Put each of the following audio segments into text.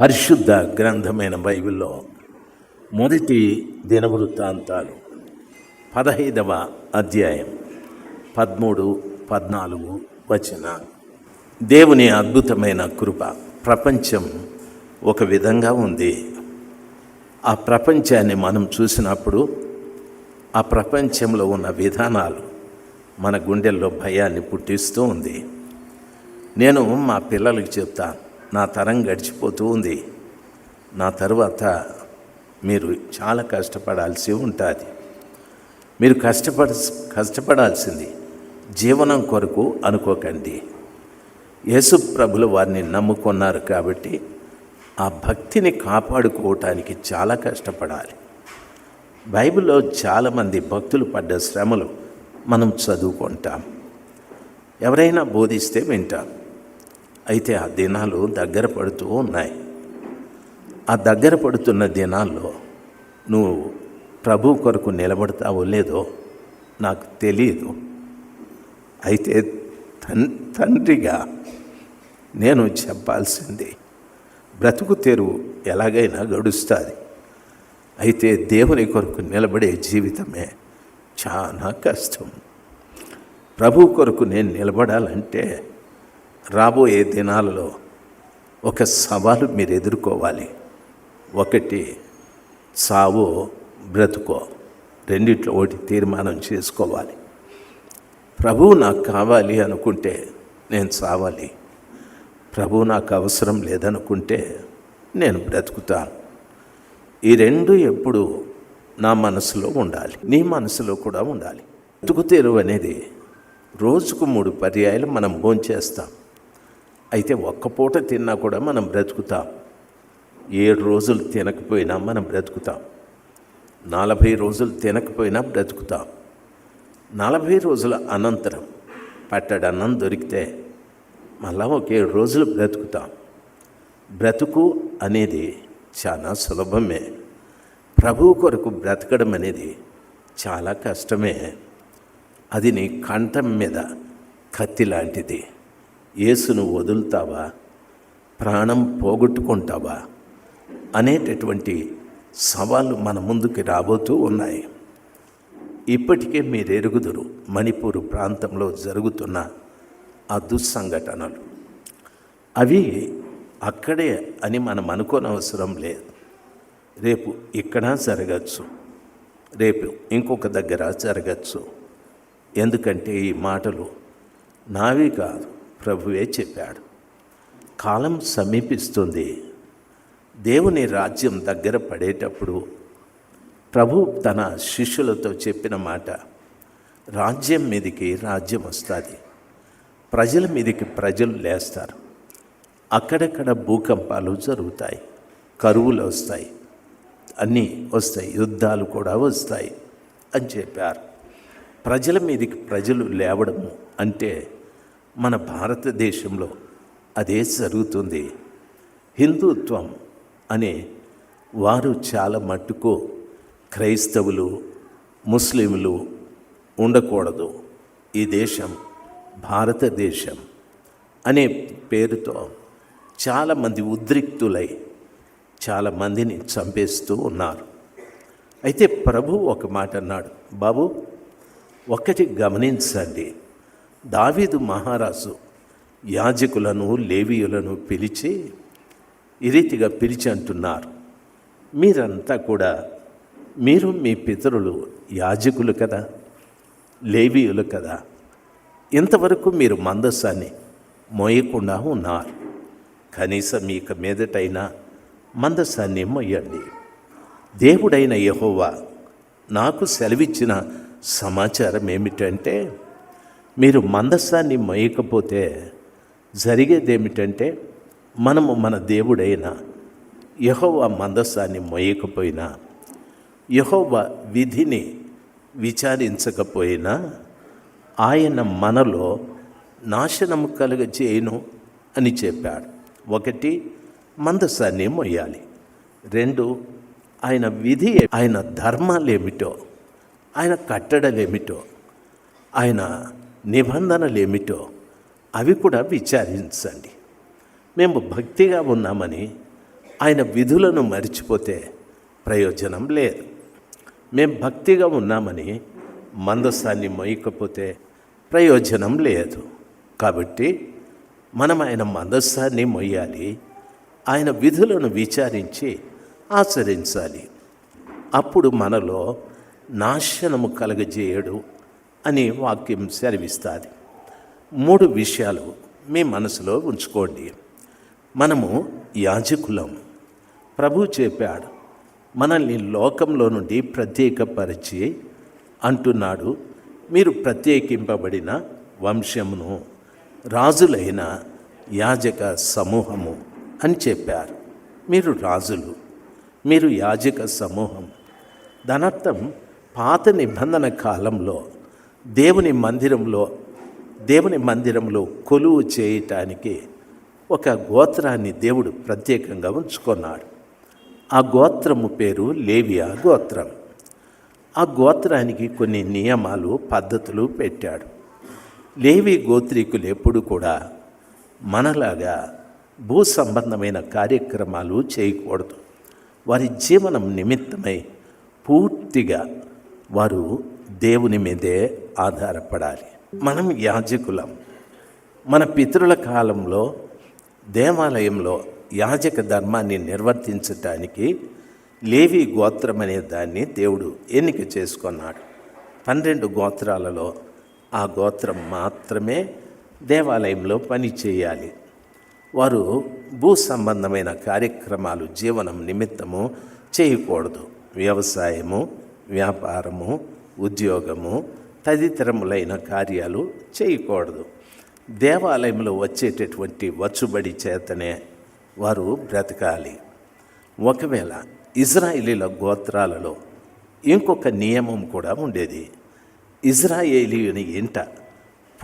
పరిశుద్ధ గ్రంథమైన బైబిల్లో మొదటి దినవృత్తాంతాలు పదహైదవ అధ్యాయం పదమూడు పద్నాలుగు వచన. దేవుని అద్భుతమైన కృప ప్రపంచం ఒక విధంగా ఉంది. ఆ ప్రపంచాన్ని మనం చూసినప్పుడు ఆ ప్రపంచంలో ఉన్న విధానాలు మన గుండెల్లో భయాన్ని పుట్టిస్తూ ఉంది. నేను మా పిల్లలకి చెప్తాను నా తరం గడిచిపోతూ ఉంది. నా తరువాత మీరు చాలా కష్టపడాల్సి ఉంటుంది. మీరు కష్టపడ కష్టపడాల్సింది జీవనం కొరకు అనుకోకండి. యేసు ప్రభులు వారిని నమ్ముకున్నారు కాబట్టి ఆ భక్తిని కాపాడుకోవటానికి చాలా కష్టపడాలి. బైబిల్లో చాలామంది భక్తులు పడ్డ శ్రమలు మనం చదువుకుంటాం. ఎవరైనా బోధిస్తే వింటాం. అయితే ఆ దినాలు దగ్గర పడుతూ ఉన్నాయి. ఆ దగ్గర పడుతున్న దినాల్లో నువ్వు ప్రభు కొరకు నిలబడతావో లేదో నాకు తెలియదు అయితే తన్ తండ్రిగా నేను చెప్పాల్సింది బ్రతుకు తెరువు ఎలాగైనా గడుస్తుంది. అయితే దేవుని కొరకు నిలబడే జీవితమే చాలా కష్టం. ప్రభు కొరకు నేను నిలబడాలంటే రాబోయే దినాలలో ఒక సవాలు మీరు ఎదుర్కోవాలి. ఒకటి చావో బ్రతుకో. రెండిట్లో ఒకటి తీర్మానం చేసుకోవాలి. ప్రభువు నాకు కావాలి అనుకుంటే నేను చావాలి ప్రభువు నాకు అవసరం లేదనుకుంటే నేను బ్రతుకుతాను. ఈ రెండు ఎప్పుడు నా మనసులో ఉండాలి. నీ మనసులో కూడా ఉండాలి. బ్రతుకుతేరు అనేది రోజుకు మూడు పర్యాయాలు మనం భోంచేస్తాం. అయితే ఒక్క పూట తిన్నా కూడా మనం బ్రతుకుతాం. ఏడు రోజులు తినకపోయినా మనం బ్రతుకుతాం. నలభై రోజులు తినకపోయినా బ్రతుకుతాం. నలభై రోజుల అనంతరం పట్టడి అన్నం దొరికితే మళ్ళా ఒక ఏడు రోజులు బ్రతుకుతాం. బ్రతుకు అనేది చాలా సులభమే. ప్రభువు కొరకు బ్రతకడం అనేది చాలా కష్టమే. అది నీ కంఠం మీద కత్తి లాంటిది. యేసును వదులుతావా? ప్రాణం పోగొట్టుకుంటావా? అనేటటువంటి సవాళ్ళు మన ముందుకి రాబోతూ ఉన్నాయి. ఇప్పటికే మీరు ఎరుగుదురు మణిపూర్ ప్రాంతంలో జరుగుతున్న ఆ దుస్సంఘటనలు. అవి అక్కడే అని మనం అనుకోనవసరం లేదు. రేపు ఇక్కడ జరగచ్చు. రేపు ఇంకొక దగ్గర జరగచ్చు. ఎందుకంటే ఈ మాటలు నావి కాదు. ప్రభువే చెప్పాడు. కాలం సమీపిస్తుంది. దేవుని రాజ్యం దగ్గర పడేటప్పుడు ప్రభు తన శిష్యులతో చెప్పిన మాట రాజ్యం మీదికి రాజ్యం వస్తుంది. ప్రజల మీదికి ప్రజలు లేస్తారు. అక్కడక్కడ భూకంపాలు జరుగుతాయి. కరువులు వస్తాయి. అన్నీ వస్తాయి. యుద్ధాలు కూడా వస్తాయి అని చెప్పారు. ప్రజల మీదికి ప్రజలు లేవడము అంటే మన భారతదేశంలో అదే జరుగుతుంది. హిందుత్వం అనే వారు చాలా మట్టుకు క్రైస్తవులు ముస్లింలు ఉండకూడదు. ఈ దేశం భారతదేశం అనే పేరుతో చాలామంది ఉద్రిక్తులై చాలామందిని చంపేస్తూ ఉన్నారు. అయితే ప్రభు ఒక మాట అన్నాడు బాబు ఒక్కటి గమనించండి. దావీదు మహారాజు యాజకులను లేవీయులను పిలిచి ఈ రీతిగా పిలిచి అంటున్నారు మీరంతా కూడా మీరు మీ పితరులు యాజకులు కదా లేవీయులు కదా ఇంతవరకు మీరు మందస్సాన్ని మోయకుండా ఉన్నారు. కనీసం ఇక మీదటైనా మందస్సాన్ని మొయ్యండి దేవుడైన యహోవా నాకు సెలవిచ్చిన సమాచారం ఏమిటంటే మీరు మందస్సాన్ని మోయకపోతే జరిగేది ఏమిటంటే మనము మన దేవుడైన యహోవ మందస్సాన్ని మొయ్యకపోయినా యహోవ విధిని విచారించకపోయినా ఆయన మనలో నాశనము కలుగజేయను అని చెప్పాడు. ఒకటి మందస్సాన్ని మొయ్యాలి రెండు ఆయన విధి ఆయన ధర్మాలేమిటో ఆయన కట్టడలేమిటో ఆయన నిబంధనలేమిటో అవి కూడా విచారించండి. మేము భక్తిగా ఉన్నామని ఆయన విధులను మరిచిపోతే ప్రయోజనం లేదు. మేము భక్తిగా ఉన్నామని మందస్థాన్ని మోయకపోతే ప్రయోజనం లేదు. కాబట్టి మనం ఆయన మందస్థాన్ని మొయ్యాలి ఆయన విధులను విచారించి ఆచరించాలి. అప్పుడు మనలో నాశనము కలగజేయడు అని వాక్యం సెలవిస్తుంది మూడు విషయాలు మీ మనసులో ఉంచుకోండి. మనము యాజకులం. ప్రభు చెప్పాడు మనల్ని లోకంలో నుండి ప్రత్యేకపరిచి అంటున్నాడు మీరు ప్రత్యేకింపబడిన వంశమును రాజులైన యాజక సమూహము అని చెప్పారు. మీరు రాజులు మీరు యాజక సమూహం. దానర్థం పాత నిబంధన కాలంలో దేవుని మందిరంలో దేవుని మందిరంలో కొలువు చేయటానికి ఒక గోత్రాన్ని దేవుడు ప్రత్యేకంగా ఉంచుకున్నాడు. ఆ గోత్రము పేరు లేవియా గోత్రం. ఆ గోత్రానికి కొన్ని నియమాలు పద్ధతులు పెట్టాడు. లేవి గోత్రీకులు ఎప్పుడు కూడా మనలాగా భూ సంబంధమైన కార్యక్రమాలు చేయకూడదు. వారి జీవనం నిమిత్తమై పూర్తిగా వారు దేవుని మీదే ఆధారపడాలి. మనం యాజకులం. మన పితరుల కాలంలో దేవాలయంలో యాజక ధర్మాన్ని నిర్వర్తించటానికి లేవి గోత్రం అనే దాన్ని దేవుడు ఎన్నిక చేసుకున్నాడు. పన్నెండు గోత్రాలలో ఆ గోత్రం మాత్రమే దేవాలయంలో పని చేయాలి. వారు భూ సంబంధమైన కార్యక్రమాలు జీవనం నిమిత్తము చేయకూడదు. వ్యవసాయము వ్యాపారము ఉద్యోగము తదితరములైన కార్యాలు చేయకూడదు. దేవాలయంలో వచ్చేటటువంటి వచ్చుబడి చేతనే వారు బ్రతకాలి. ఒకవేళ ఇజ్రాయిలీల గోత్రాలలో ఇంకొక నియమం కూడా ఉండేది. ఇజ్రాయేలీయుని ఇంట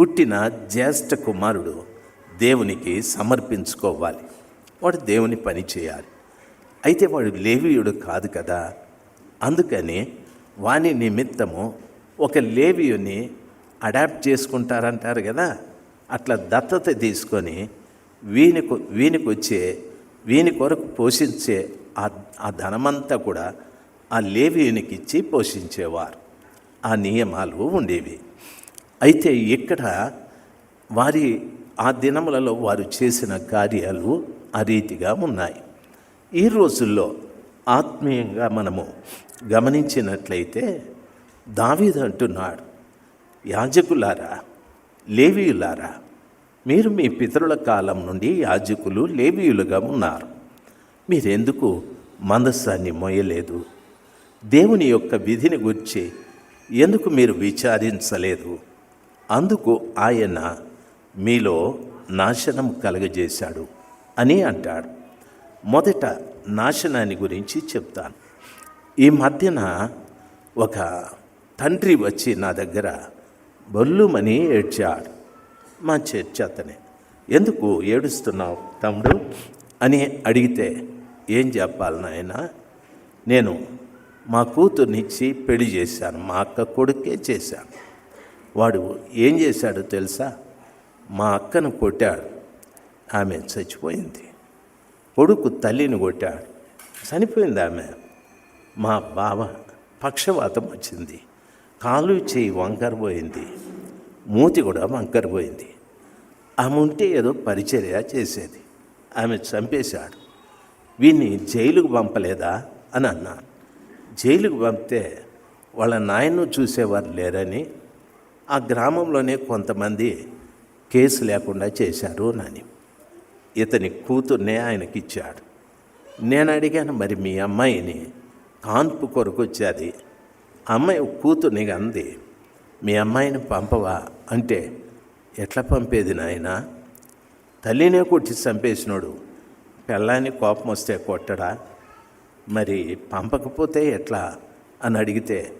పుట్టిన జ్యేష్ఠ కుమారుడు దేవునికి సమర్పించుకోవాలి. వాడు దేవుని పని చేయాలి. అయితే వాడు లేవీయుడు కాదు కదా. అందుకని వాని నిమిత్తము ఒక లేవియుని అడాప్ట్ చేసుకుంటారంటారు కదా? అట్లా దత్తత తీసుకొని వీని వీనికి వచ్చే వీని కొరకు పోషించే ఆ ధనమంతా కూడా ఆ లేవియునికి ఇచ్చి పోషించేవారు. ఆ నియమాలు ఉండేవి. అయితే ఇక్కడ వారి ఆ దినములలో వారు చేసిన కార్యాలు ఆ రీతిగా ఉన్నాయి. ఈ రోజుల్లో ఆత్మీయంగా మనము గమనించినట్లయితే దావీద్ అంటున్నాడు యాజకులారా లేవీయులారా మీరు మీ పితరుల కాలం నుండి యాజకులు లేవీయులుగా ఉన్నారు. మీరెందుకు మందస్సాన్ని మోయలేదు దేవుని యొక్క విధిని గురించి ఎందుకు మీరు విచారించలేదు? అందుకు ఆయన మీలో నాశనం కలగజేశాడు అని అంటాడు. మొదట నాశనాన్ని గురించి చెప్తాను. ఈ మధ్యన ఒక తండ్రి వచ్చి నా దగ్గర బొల్లుమని ఏడ్చాడు. మా చర్చ అతనే. ఎందుకు ఏడుస్తున్నావు తమ్ముడు? అని అడిగితే ఏం చెప్పాలి నాయన? నేను మా కూతుర్నిచ్చి పెళ్ళి చేశాను మా అక్క కొడుకే చేశాను. వాడు ఏం చేశాడో తెలుసా? మా అక్కను కొట్టాడు. ఆమె చచ్చిపోయింది. కొడుకు తల్లిని కొట్టాడు. చనిపోయింది ఆమె. మా బావ పక్షవాతం వచ్చింది. కాలు చేయి వంకరపోయింది మూతి కూడా వంకరపోయింది ఆమె ఉంటే ఏదో పరిచర్య చేసేది. ఆమె చంపేశాడు. వీన్ని జైలుకు పంపలేదా అని అన్నాను. జైలుకు పంపితే వాళ్ళ నాయన్ను చూసేవారు లేరని ఆ గ్రామంలోనే కొంతమంది కేసు లేకుండా చేశారు నాని. ఇతని కూతుర్నే ఆయనకి ఇచ్చాడు నేను అడిగాను మరి మీ అమ్మాయిని కాన్పు కొరకు వచ్చేది? అమ్మాయి కూతుర్ని అంది మీ అమ్మాయిని పంపవా? అంటే ఎట్లా పంపేది నాయన? తల్లినే కొట్టి చంపేసినోడు. పెళ్ళాన్ని కోపం వస్తే కొట్టడా? మరి పంపకపోతే ఎట్లా? అని అడిగితే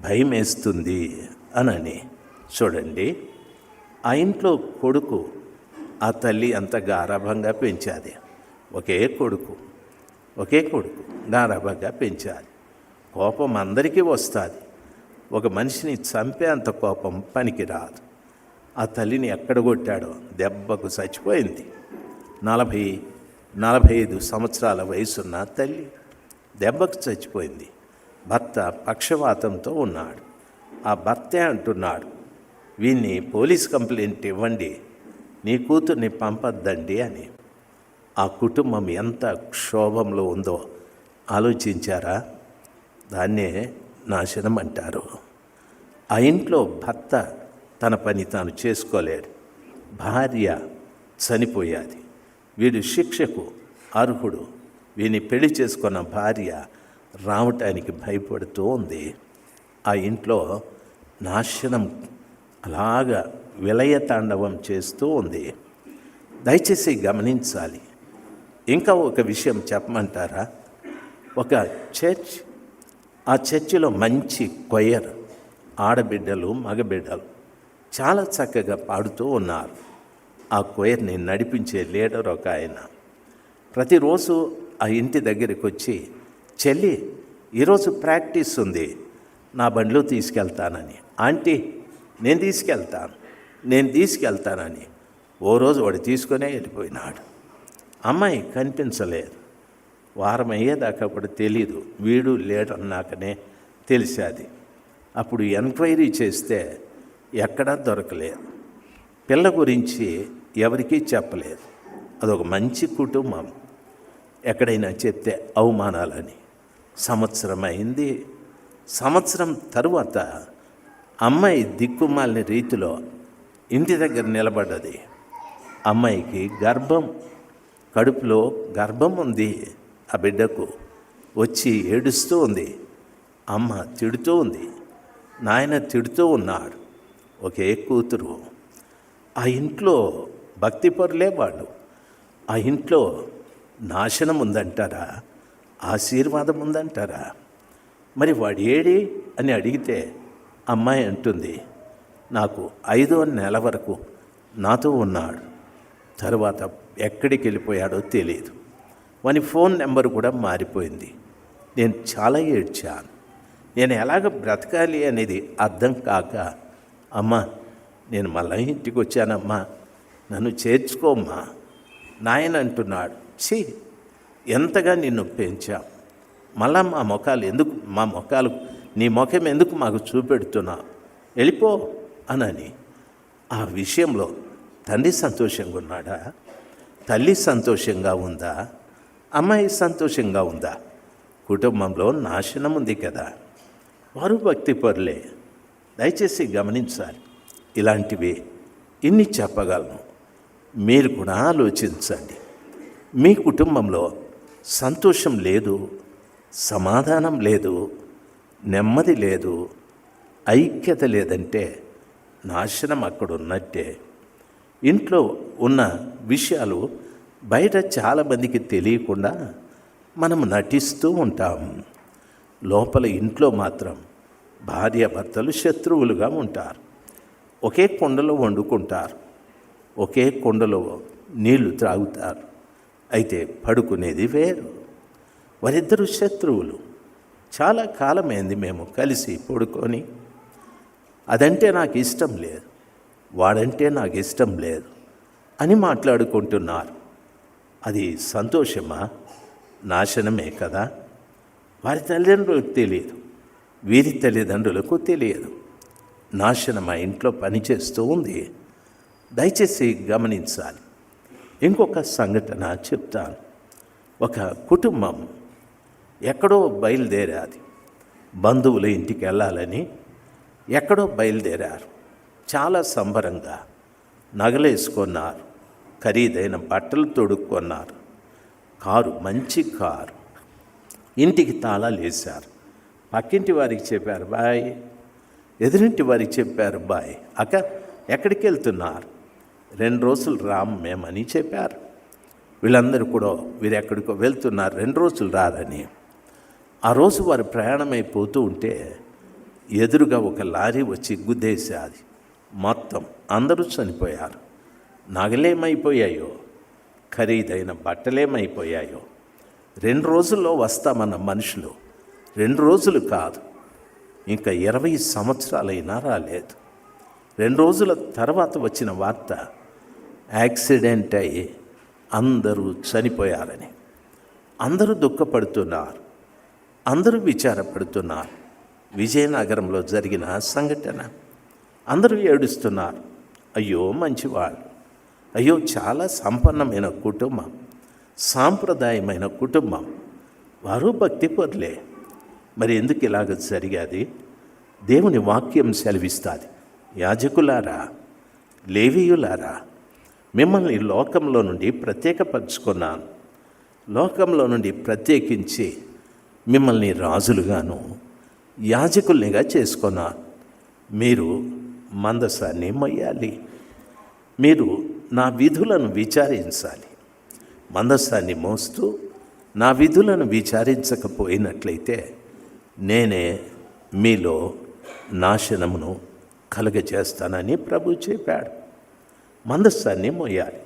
భయం వేస్తుంది అనని. చూడండి ఆ ఇంట్లో కొడుకు ఆ తల్లి అంత గారాభంగా పెంచాది ఒకే కొడుకు ఒకే కొడుకు గారాభంగా పెంచాలి. కోపం అందరికీ వస్తుంది. ఒక మనిషిని చంపే అంత కోపం పనికిరాదు. ఆ తల్లిని ఎక్కడ కొట్టాడో దెబ్బకు చచ్చిపోయింది. నలభై నలభై ఐదు సంవత్సరాల వయసున్న తల్లి దెబ్బకు చచ్చిపోయింది. భర్త పక్షవాతంతో ఉన్నాడు. ఆ భర్తే అంటున్నాడు వీన్ని పోలీస్ కంప్లైంట్ ఇవ్వండి నీ కూతుర్ని పంపద్దండి అని. ఆ కుటుంబం ఎంత క్షోభంలో ఉందో ఆలోచించారా? దాన్నే నాశనం అంటారు. ఆ ఇంట్లో భర్త తన పని తాను చేసుకోలేడు. భార్య చనిపోయాది. వీడు శిక్షకు అర్హుడు. వీని పెళ్ళి చేసుకున్న భార్య రావటానికి భయపడుతూ ఉంది. ఆ ఇంట్లో నాశనం అలాగా విలయతాండవం చేస్తూ ఉంది. దయచేసి గమనించాలి. ఇంకా ఒక విషయం చెప్పమంటారా? ఒక చర్చ్ ఆ చర్చిలో మంచి కొయ్యర్ ఆడబిడ్డలు మగబిడ్డలు చాలా చక్కగా పాడుతూ ఉన్నారు. ఆ కొయ్యర్ని నడిపించే లీడర్ ఒక ఆయన. ప్రతిరోజు ఆ ఇంటి దగ్గరికి వచ్చి చెల్లి ఈరోజు ప్రాక్టీస్ ఉంది. నా బండ్లు తీసుకెళ్తానని. ఆంటీ నేను తీసుకెళ్తాను. నేను తీసుకెళ్తానని. ఓ రోజు వాడు తీసుకొనే వెళ్ళిపోయినాడు. అమ్మాయి కనిపించలేదు. వారం అయ్యేదాకా కూడా తెలీదు. వీడు లేడన్నాకనే తెలిసేది. అప్పుడు ఎంక్వైరీ చేస్తే ఎక్కడా దొరకలేదు. పిల్ల గురించి ఎవరికీ చెప్పలేదు. అదొక మంచి కుటుంబం. ఎక్కడైనా చెప్తే అవమానాలని. సంవత్సరం అయింది సంవత్సరం తరువాత అమ్మాయి దిక్కుమాలిన రీతిలో ఇంటి దగ్గర నిలబడ్డది. అమ్మాయికి గర్భం కడుపులో గర్భం ఉంది ఆ బిడ్డకు. వచ్చి ఏడుస్తూ ఉంది. అమ్మ తిడుతూ ఉంది. నాయన తిడుతూ ఉన్నాడు. ఒకే కూతురు. ఆ ఇంట్లో భక్తి పరులే వాళ్ళు. ఆ ఇంట్లో నాశనం ఉందంటారా? ఆశీర్వాదం ఉందంటారా? మరి వాడు ఏడి అని అడిగితే అమ్మాయి అంటుంది నాకు ఐదో నెల వరకు నాతో ఉన్నాడు. తర్వాత ఎక్కడికి వెళ్ళిపోయాడో తెలియదు వాని ఫోన్ నెంబర్ కూడా మారిపోయింది. నేను చాలా ఏడ్చాను. నేను ఎలాగ బ్రతకాలి అనేది అర్థం కాక అమ్మా నేను మళ్ళీ ఇంటికి వచ్చానమ్మా నన్ను చేర్చుకోమ్మా నాయన అంటున్నాడు. ఛీ ఎంతగా నిన్ను పెంచాం. మళ్ళా మా ముఖాలు ఎందుకు మా ముఖాలు నీ ముఖం ఎందుకు మాకు చూపెడుతున్నావు? వెళ్ళిపో. అనని ఆ విషయంలో తండ్రి సంతోషంగా ఉన్నాడా? తల్లి సంతోషంగా ఉందా? అమ్మాయి సంతోషంగా ఉందా? కుటుంబంలో నాశనం ఉంది కదా. వారు భక్తి పరులే. దయచేసి గమనించాలి. ఇలాంటివి ఇన్ని చెప్పగలను. మీరు కూడా ఆలోచించండి. మీ కుటుంబంలో సంతోషం లేదు సమాధానం లేదు నెమ్మది లేదు ఐక్యత లేదంటే నాశనం అక్కడ ఉన్నట్టే ఇంట్లో ఉన్న విషయాలు బయట చాలామందికి తెలియకుండా మనం నటిస్తూ ఉంటాం. లోపల ఇంట్లో మాత్రం భార్యాభర్తలు శత్రువులుగా ఉంటారు. ఒకే కొండలో వండుకుంటారు. ఒకే కొండలో నీళ్ళు త్రాగుతారు. అయితే పడుకునేది వేరు. వారిద్దరు శత్రువులు. చాలా కాలమైంది మేము కలిసి పడుకొని అదంటే నాకు ఇష్టం లేదు. వాడంటే నాకు ఇష్టం లేదు అని మాట్లాడుకుంటున్నారు. అది సంతోషమా? నాశనమే కదా? వారి తల్లిదండ్రులకు తెలియదు. వీరి తల్లిదండ్రులకు తెలియదు. నాశనం మా ఇంట్లో పనిచేస్తూ ఉంది. దయచేసి గమనించాలి. ఇంకొక సంఘటన చెప్తాను. ఒక కుటుంబం ఎక్కడో బయలుదేరాది. బంధువుల ఇంటికి వెళ్ళాలని ఎక్కడో బయలుదేరారు. చాలా సంబరంగా నగలేసుకున్నారు. ఖరీదైన బట్టలు తొడుక్కున్నారు. కారు మంచి కారు. ఇంటికి తాళాలు వేశారు. పక్కింటి వారికి చెప్పారు బాయ్. ఎదురింటి వారికి చెప్పారు బాయ్. అక్క ఎక్కడికి వెళ్తున్నారు? రెండు రోజులు రామ్ మేమని చెప్పారు. వీళ్ళందరూ కూడా వీరు ఎక్కడికో వెళ్తున్నారు రెండు రోజులు రారని. ఆ రోజు వారు ప్రయాణమైపోతూ ఉంటే ఎదురుగా ఒక లారీ వచ్చి గుద్దేసేది మొత్తం అందరూ చనిపోయారు. నగలేమైపోయాయో? ఖరీదైన బట్టలేమైపోయాయో? రెండు రోజుల్లో వస్తామన్న మనుషులు. రెండు రోజులు కాదు. ఇంకా ఇరవై సంవత్సరాలైనా రాలేదు. రెండు రోజుల తర్వాత వచ్చిన వార్త యాక్సిడెంట్ అయ్యి అందరూ చనిపోయారని. అందరూ దుఃఖపడుతున్నారు. అందరూ విచారపడుతున్నారు. విజయనగరంలో జరిగిన సంఘటన. అందరూ ఏడుస్తున్నారు. అయ్యో మంచివాళ్ళు అయ్యో చాలా సంపన్నమైన కుటుంబం. సాంప్రదాయమైన కుటుంబం. వారు భక్తి పొరలే మరి ఎందుకు ఇలాగ జరిగాది? దేవుని వాక్యం సెలవిస్తుంది. యాజకులారా లేవీయులారా మిమ్మల్ని లోకంలో నుండి ప్రత్యేకపరుచుకున్నాను. లోకంలో నుండి ప్రత్యేకించి మిమ్మల్ని రాజులుగాను యాజకుల్నిగా చేసుకున్నారు. మీరు మందసాన్ని మొయ్యాలి. మీరు నా విధులను విచారించాలి. మందస్సాన్ని మోస్తూ నా విధులను విచారించకపోయినట్లయితే నేనే మీలో నాశనమును కలుగజేస్తానని ప్రభు చెప్పాడు. మందస్సాన్ని మోయాలి